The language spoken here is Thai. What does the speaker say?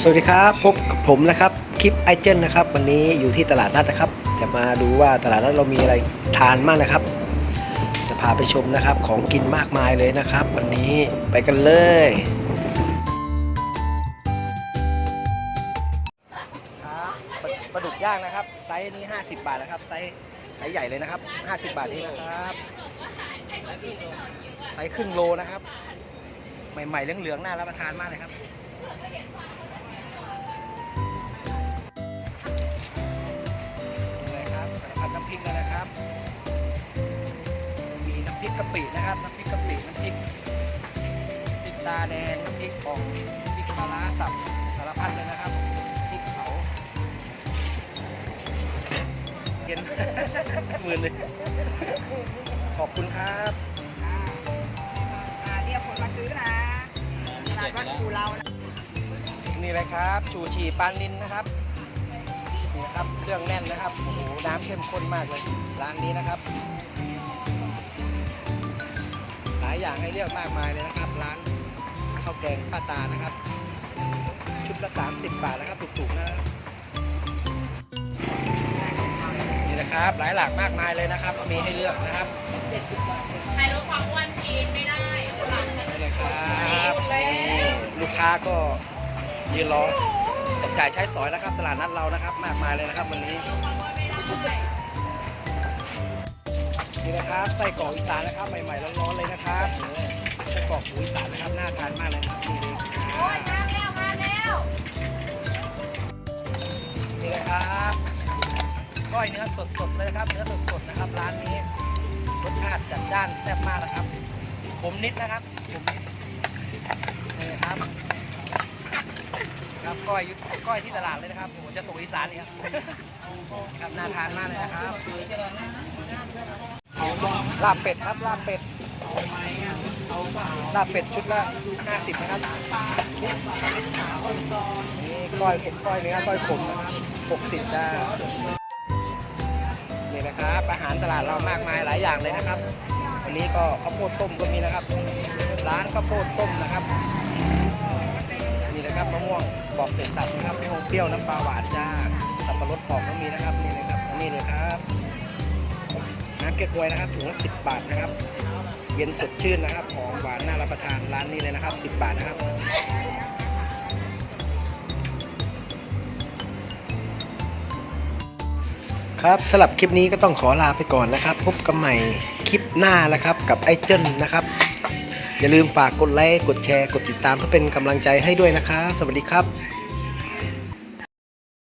สวัสดีครับ พบกับผมนะครับคลิปไอเจนนะครับวันนี้อยู่ที่ตลาดนัดนะครับ จะมาดูว่าตลาดนัดเรามีอะไรทานมากนะครับ จะพาไปชมนะครับของกินมากมายเลยนะครับ วันนี้ไปกันเลย ปลาดุกย่างนะครับ ไซส์นี้ 50 บาทนะครับไซส์ไซส์ใหญ่เลยนะครับ 50 บาทนี้นะครับ ไซส์ครึ่งโลนะครับ ใหม่ๆเหลืองๆน่ารับประทานมากเลยครับ ริกกะปินะครับน้ำพริกกะปิน้ำพริกพริกตาแดงน้ำพริกอ่องพริกปลาร้าสับสารพัดเลยนะครับพริกเผาเย็นหมื่นเลยขอบคุณครับอ่าเรียกคนมาซื้อนะตลาดวัดกูเรานะนี่เลยครับชูชีปลานินนะครับนี่นะครับเครื่องแน่นนะครับโอ้โหน้ำเข้มข้นมากเลยร้านนี้นะครับหลาย อย่างให้เลือกมากมายเลยนะครับ ร้านข้าวแกงป้าตานะครับ ชุดละ30 บาทนะครับถูกๆนะครับนี่นะครับหลายหลากมากมายเลยนะครับมีให้เลือกนะครับใครลดความอ้วนชีนไม่ได้หลานฉันนี่เลยครับนี่ลูกค้าก็ยืนรอจับจ่ายใช้สอยนะครับ ตลาดนัดเรานะครับ มากมายเลยนะครับ วันนี้ นะครับไส้กรอกอีสานนะครับใหม่ๆร้อนๆเลยนะครับไส้กรอกหมูอีสานนะครับน่าทานมากเลยนะครับนี่เลยโอ้ยมาแล้วมาแล้วนี่เลยครับก้อยเนื้อสดๆเลยนะครับเนื้อสดๆนะครับ ร้านนี้รสชาติจัดจ้านแซ่บมากนะครับผมนิดนะครับผมนิดนี่ครับครับก้อยยุก้อยที่ตลาดเลยนะครับโอ้จะตกอีสานเนี่ครับครับน่าทานมากเลยนะครับ ลาบเป็ดครับลาบเป็ดลาบเป็ดชุดละ50นะครับนี่ก้อยก้อยเนื้อก้อยขมนะครับ60ได้นี่นะครับอาหารตลาดเรามากมายหลายอย่างเลยนะครับอันนี้ก็ข้าวโพดต้มก็มีนะครับ ร้านข้าวโพดต้มนะครับนี่นะครับมะม่วงปอกเศษสับนะครับมะม่วงเปรี้ยวน้ำปลาหวานจ้าสับปะรดปอกก็มีนะครับนี่เลยครับอันนี้เลยครับ เก๊กฮวยนะครับถุงละสิบบาทนะครับ เย็นสดชื่นนะครับหอมหวานน่ารับประทานร้านนี้เลยนะครับ10บาทนะครับครับสำหรับคลิปนี้ก็ต้องขอลาไปก่อนนะครับ พบกันใหม่คลิปหน้านะครับกับไอเจิ้นนะครับ อย่าลืมฝากกดไลค์กดแชร์กดติดตามเพื่อเป็นกำลังใจให้ด้วยนะคะสวัสดีครับ